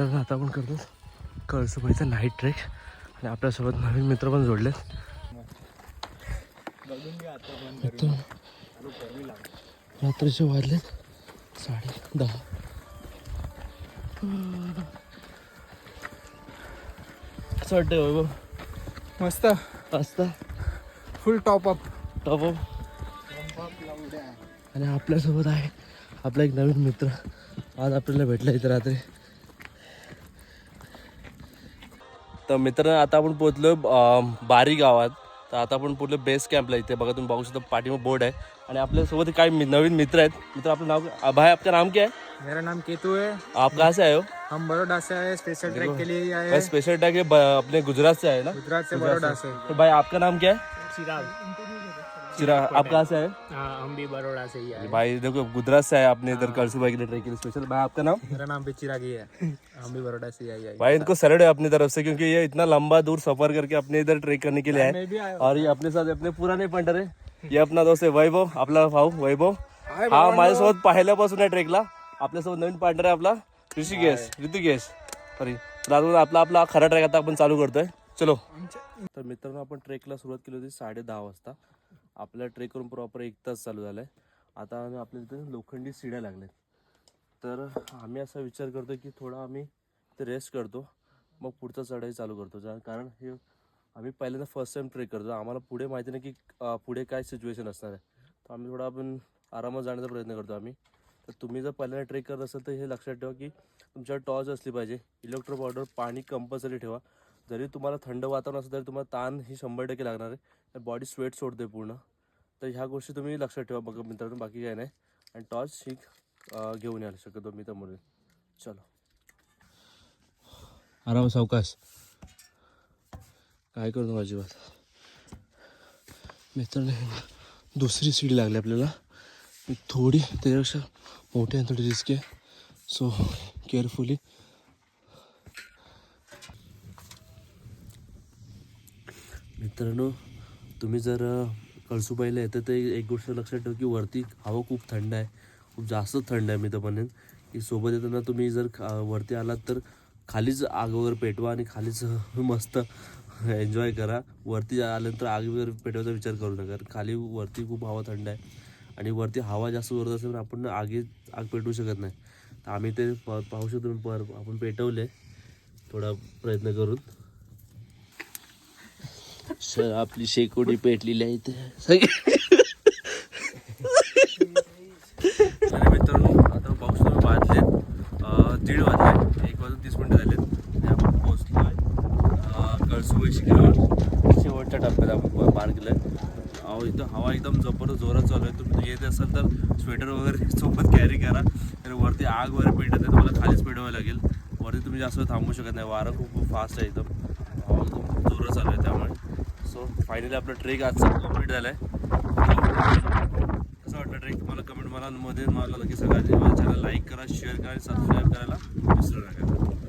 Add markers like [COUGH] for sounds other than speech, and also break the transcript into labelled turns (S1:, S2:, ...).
S1: मित्रांनो आता आपण करतो कळसुबाईचा नाईट ट्रेक आणि आपल्यासोबत नवीन मित्र पण जोडलेत. मित्रांनो, रात्रीचे वाजलेत. साडे दहा. कसं वाटतंय वैभव?
S2: मस्त.
S1: असता
S2: फुल टॉप अप
S1: टॉप आणि आपल्यासोबत आहे आपला एक नवीन मित्र. आज आपल्याला भेटला इथे रात्री. तर मित्र आता आपण पोहोचलो बारी गावात. तर आता आपण पोहोचलो बेस कॅम्पला इथे. बघा तुम्ही बघू शकता पाठीमा बोर्ड आहे. आणि आपल्यासोबत काही मि- नवीन मित्र आहेत. मित्र आपलं नाव काय? भाई आपका नाम क्या? है
S2: मेरा नाम केतु है
S1: आप कहाँ से आए हो?
S2: हम बड़ौदा से आए स्पेशल ट्रैक के लिए आए हैं।
S1: स्पेशल ब- अपने गुजरात से आए ना?
S2: गुजरात से बड़ौदा से।
S1: तो भाई आपका नाम क्या है?
S2: चिराग।
S1: चिराग आप कहाँ से आए
S2: हाँ हम भी बड़ौदा से ही आए
S1: भाई देखो गुजरात से आए आपने इधर कलसू भाई के लिए ट्रेक के लिए स्पेशल भाई आपका नाम?
S2: मेरा नाम भी चिराग ही है। हम भी बड़ौदा से ही आए
S1: भाई इनको सैलड है अपनी तरफ़ से क्योंकि ये इतना लंबा दूर सफ़र करके अपने इधर ट्रेक करने के लिए आए।
S2: भी आया
S1: और ये अपने साथ अपने पुराने पंटर है। ये अपना दोस्त आहे वैभव आपला भाऊ वैभव। हा माझ्यासोबत पहिल्यापासून आहे ट्रेकला आपल्यासोबत नवीन पार्टनर आहे आपला ऋषिकेश ऋतिकेश। सॉरी तर आपला आपला खरा ट्रेक आता आपण चालू करतोय। चलो। तर मित्रांनो आपण ट्रेकला सुरुवात केली होती साडे दहा वाजता. आपल्या ट्रेक करून प्रॉपर एक तास चालू झालाय. आता आम्ही आपल्या इथे लोखंडी सिड्या लागल्यात. तर आम्ही असा विचार करतो की थोडा आम्ही ते रेस्ट करतो. मग पुढचा चढाई चालू करतो. जा- कारण हे आम्ही पहिल्यांदा फर्स्ट टाइम ट्रेक करतो. आम्हाला पुढे माहिती नाही की पुढे काय सिच्युएशन असणार आहे. तर आम्ही थोडा आपण आरामात जाण्याचा प्रयत्न करतो आम्ही. तर तुम्ही जर पहिल्यांदा ट्रेक करत असाल तर हे लक्षात ठेवा की तुमच्यावर टॉर्च असली पाहिजे. इलेक्ट्रो पावडर पाणी कंपल्सरी ठेवा. जरी तुम्हाला थंड वातावरण असलं तरी तुम्हाला ताण ही शंभर टक्के लागणार आहे. बॉडी स्वेट सोडते पूर्ण. तर ह्या गोष्टी तुम्ही लक्षात ठेवा बघा मित्रांनो बाकी काय नाही. आणि टॉर्च ही घेऊन यायला शक्यतो मी तर म्हणून चलो. आराम सावकाश. काय करतो माझी बात मित्रांनो दुसरी सीडी लागली आपल्याला. थोडी त्याच्यापेक्षा मोठी आणि थोडी रिस्क आहे. सो केअरफुली मित्रांनो तुम्ही जर अ, येतं तर एक गोष्ट लक्षात ठेवा की वरती हवा खूप थंड आहे. खूप जास्त थंड आहे मी तर म्हणेन की सोबत येताना तुम्ही जर खा- वरती आलात तर खालीच आग वगैरे पेटवा आणि खालीच [LAUGHS] मस्त एन्जॉय करा. वरती आल्यानंतर आग वगैरे पेटवायचा विचार करू नका. खाली वरती खूप हवा थंड आहे आणि वरती हवा जास्त जोरात असेल तर आपण आगी आग पेटवू शकत नाही. तर आम्ही ते प- पाहू शकतो. पर आपण पेटवले. थोडा प्रयत्न करून. सर आपली शेकोडी पेटलेली आहे आणि मित्रांनो आता पाऊस वाजले दीड वाजले एक वाजून तीस मिनिटं झालेत. आपण पोहोचलोय कळसुबाई शिकल्यावर शेवटच्या टप्प्यात आपण पार केलं इथं हवा एकदम जबरदस्त जोरात चालू आहे. तुम्ही येत असाल तर स्वेटर वगैरे [LAUGHS] सोबत कॅरी करा. तर वरती आग वगैरे पेटत आहे तुम्हाला खालीच पेटवावं लागेल. वरती तुम्ही जास्त थांबू शकत नाही. वारं खूप फास्ट आहे एकदम हवा एकदम खूप जोरात चालू आहे त्यामुळे सो फायनली आपला ट्रेक आजचा कंप्लीट झाला आहे कसं वाटलं ट्रेक तुम्हाला कमेंट मला मध्ये मला लगेच सगळ्यांनी माझ्या चॅनल लाईक करा शेअर करा आणि सबस्क्राईब करायला विसरू नका.